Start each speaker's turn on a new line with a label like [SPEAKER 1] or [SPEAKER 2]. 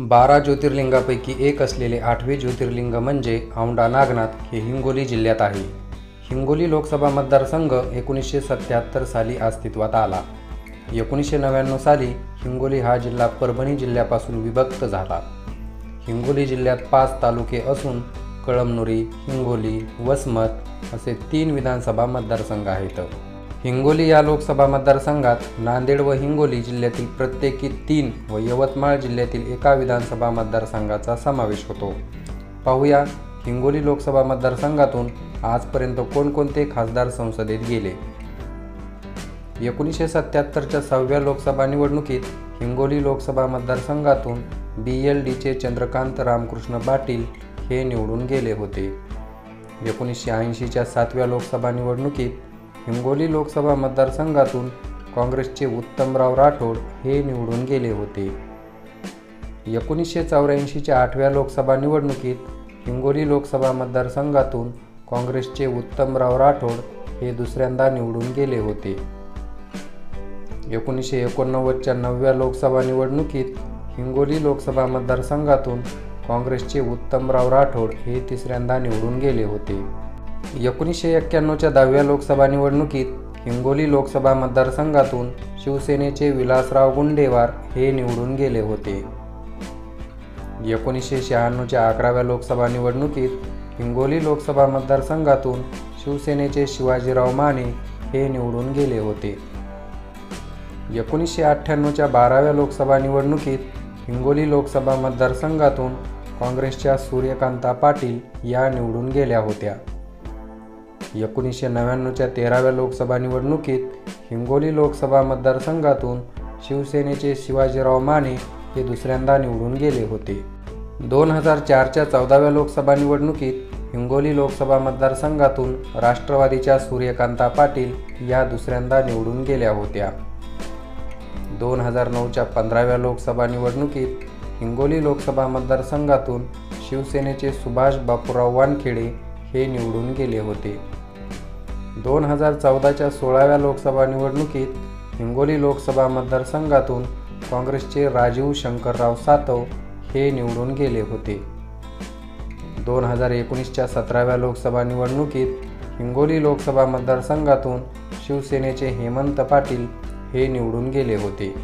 [SPEAKER 1] बारा ज्योतिर्लिंगापैकी एक असलेले आठवे ज्योतिर्लिंग म्हणजे औंढा नागनाथ हे हिंगोली जिल्ह्यात आहे. हिंगोली लोकसभा मतदारसंघ एकोणीसशे सत्याहत्तर साली अस्तित्वात आला. एकोणीसशे नव्याण्णव साली हिंगोली हा जिल्हा परभणी जिल्ह्यापासून विभक्त झाला. हिंगोली जिल्ह्यात पाच तालुके असून कळमनुरी हिंगोली वसमत असे तीन विधानसभा मतदारसंघ आहेत. हिंगोली या लोकसभा मतदारसंघात नांदेड व हिंगोली जिल्ह्यातील प्रत्येकी तीन व यवतमाळ जिल्ह्यातील एका विधानसभा मतदारसंघाचा समावेश होतो. पाहूया हिंगोली लोकसभा मतदारसंघातून आजपर्यंत कोणकोणते खासदार संसदेत गेले? एकोणीसशे सत्याहत्तरच्या सहाव्या लोकसभा निवडणुकीत हिंगोली लोकसभा मतदारसंघातून बी एल डीचे चंद्रकांत रामकृष्ण पाटील हे निवडून गेले होते. एकोणीसशे ऐंशीच्या सातव्या लोकसभा निवडणुकीत हिंगोली लोकसभा मतदारसंघातून काँग्रेसचे उत्तमराव राठोड हे निवडून गेले होते. एकोणीसशे चौऱ्याऐंशीच्या आठव्या लोकसभा निवडणुकीत हिंगोली लोकसभा मतदारसंघातून काँग्रेसचे उत्तमराव राठोड हे दुसऱ्यांदा निवडून गेले होते. एकोणीसशे एकोणनव्वदच्या नवव्या लोकसभा निवडणुकीत हिंगोली लोकसभा मतदारसंघातून काँग्रेसचे उत्तमराव राठोड हे तिसऱ्यांदा निवडून गेले होते. एकोणीसशे एक्क्याण्णवच्या दहाव्या लोकसभा निवडणुकीत हिंगोली लोकसभा मतदारसंघातून शिवसेनेचे विलासराव गुंडेवार हे निवडून गेले होते. एकोणीसशे शहाण्णवच्या अकराव्या लोकसभा निवडणुकीत हिंगोली लोकसभा मतदारसंघातून शिवसेनेचे शिवाजीराव माने हे निवडून गेले होते. एकोणीसशे अठ्ठ्याण्णवच्या बाराव्या लोकसभा निवडणुकीत हिंगोली लोकसभा मतदारसंघातून काँग्रेसच्या सूर्यकांता पाटील या निवडून गेल्या होत्या. एकोणीसशे नव्याण्णवच्या तेराव्या लोकसभा निवडणुकीत हिंगोली लोकसभा मतदारसंघातून शिवसेनेचे शिवाजीराव माने हे दुसऱ्यांदा निवडून गेले होते. दोन हजार चारच्या चौदाव्या लोकसभा निवडणुकीत हिंगोली लोकसभा मतदारसंघातून राष्ट्रवादीच्या सूर्यकांता पाटील या दुसऱ्यांदा निवडून गेल्या होत्या. दोन हजार नऊच्या पंधराव्या लोकसभा निवडणुकीत हिंगोली लोकसभा मतदारसंघातून शिवसेनेचे सुभाष बापूराव वानखेडे हे निवडून गेले होते. दोन हजार चौदाच्या सोळाव्या लोकसभा निवडणुकीत हिंगोली लोकसभा मतदारसंघातून काँग्रेसचे राजीव शंकरराव सातव हे निवडून गेले होते. दोन हजार एकोणीसच्या सतराव्या लोकसभा निवडणुकीत हिंगोली लोकसभा मतदारसंघातून शिवसेनेचे हेमंत पाटील हे निवडून गेले होते.